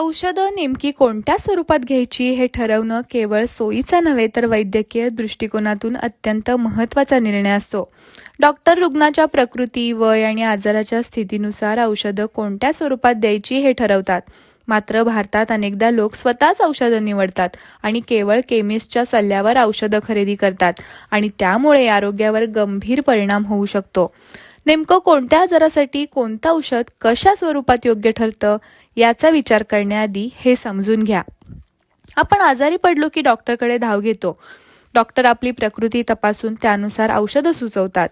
औषधं नेमकी कोणत्या स्वरूपात घ्यायची हे ठरवणं केवळ सोयीचा नव्हे तर वैद्यकीय दृष्टिकोनातून अत्यंत महत्त्वाचा निर्णय असतो. डॉक्टर रुग्णाच्या प्रकृती वय आणि आजाराच्या स्थितीनुसार औषधं कोणत्या स्वरूपात द्यायची हे ठरवतात. मात्र भारतात अनेकदा लोक स्वतःच औषधं निवडतात आणि केवळ केमिस्टच्या सल्ल्यावर औषधं खरेदी करतात आणि त्यामुळे आरोग्यावर गंभीर परिणाम होऊ शकतो. नेमकं कोणत्या आजारासाठी कोणतं औषध कशा स्वरूपात योग्य ठरतं याचा विचार करण्याआधी हे समजून घ्या. आपण आजारी पडलो की डॉक्टरकडे धाव घेतो. डॉक्टर आपली प्रकृती तपासून त्यानुसार औषधं सुचवतात.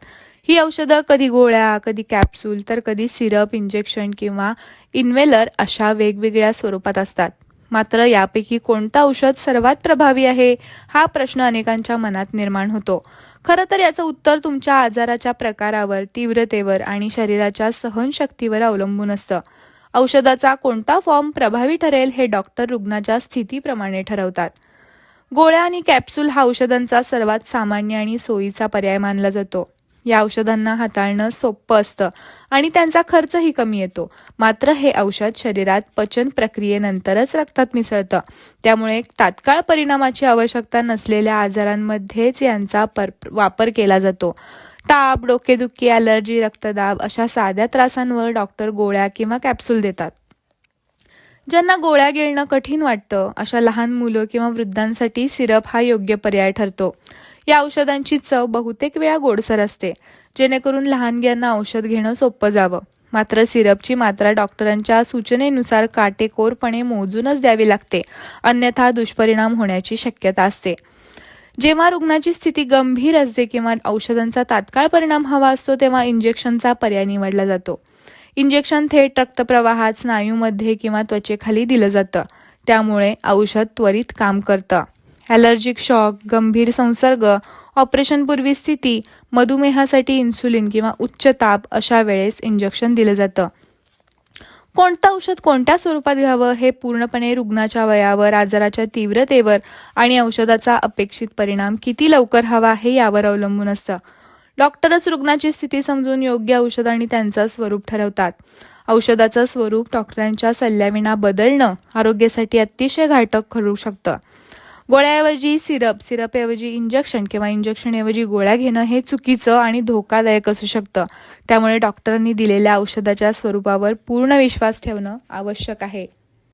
ही औषधं कधी गोळ्या कधी कॅप्सूल तर कधी सिरप इंजेक्शन किंवा इन्व्हेलर अशा वेगवेगळ्या स्वरूपात असतात. मात्र यापैकी कोणतं औषध सर्वात प्रभावी आहे हा प्रश्न अनेकांच्या मनात निर्माण होतो. खरं तर याचं उत्तर तुमच्या आजाराच्या प्रकारावर तीव्रतेवर आणि शरीराच्या सहनशक्तीवर अवलंबून असतं. औषधाचा कोणता फॉर्म प्रभावी ठरेल हे डॉक्टर रुग्णाच्या स्थितीप्रमाणे ठरवतात. गोळ्या आणि कॅप्सूल हा औषधांचा सर्वात सामान्य आणि सोयीचा पर्याय मानला जातो. या औषधांना हाताळणं सोपं असतं आणि त्यांचा खर्चही कमी येतो. मात्र हे औषध शरीरात पचन प्रक्रियेनंतरच रक्तात मिसळतं. त्यामुळे तात्काळ परिणामाची आवश्यकता नसलेल्या आजारांमध्येच यांचा वापर केला जातो. ताप डोकेदुखी अलर्जी रक्तदाब अशा साध्या त्रासांवर डॉक्टर गोळ्या किंवा कॅप्सूल देतात. ज्यांना गोळ्या गिळणं कठीण वाटतं अशा लहान मुलं किंवा वृद्धांसाठी सिरप हा योग्य पर्याय ठरतो. या औषधांची चव बहुतेक वेळा गोडसर असते. जेणेकरून लहानग्यांना औषध घेणं सोपं जावं. मात्र सिरपची मात्रा डॉक्टरांच्या सूचनेनुसार काटेकोरपणे मोजूनच द्यावी लागते. अन्यथा दुष्परिणाम होण्याची शक्यता असते. जेव्हा रुग्णाची स्थिती गंभीर असते किंवा औषधांचा तात्काळ परिणाम हवा असतो तेव्हा इंजेक्शनचा पर्याय निवडला जातो. इंजेक्शन थेट रक्तप्रवाहात स्नायूमध्ये किंवा त्वचेखाली दिलं जातं. त्यामुळे औषध त्वरित काम करतं. ॲलर्जिक शॉक गंभीर संसर्ग ऑपरेशनपूर्वी स्थिती मधुमेहासाठी इन्सुलिन किंवा उच्च ताप अशा वेळेस इंजेक्शन दिलं जातं. कोणतं औषध कोणत्या स्वरूपात घ्यावं हे पूर्णपणे रुग्णाच्या वयावर आजाराच्या तीव्रतेवर आणि औषधाचा अपेक्षित परिणाम किती लवकर हवा हे यावर अवलंबून असतं. डॉक्टरच रुग्णाची स्थिती समजून योग्य औषध आणि त्यांचं स्वरूप ठरवतात. औषधाचं स्वरूप डॉक्टरांच्या सल्ल्याविना बदलणं आरोग्यासाठी अतिशय घातक ठरू शकतं. गोळ्याऐवजी सिरप सिरपऐवजी इंजेक्शन किंवा इंजेक्शनऐवजी गोळ्या घेणं हे चुकीचं आणि धोकादायक असू शकतं. त्यामुळे डॉक्टरांनी दिलेल्या औषधाच्या स्वरूपावर पूर्ण विश्वास ठेवणं आवश्यक आहे.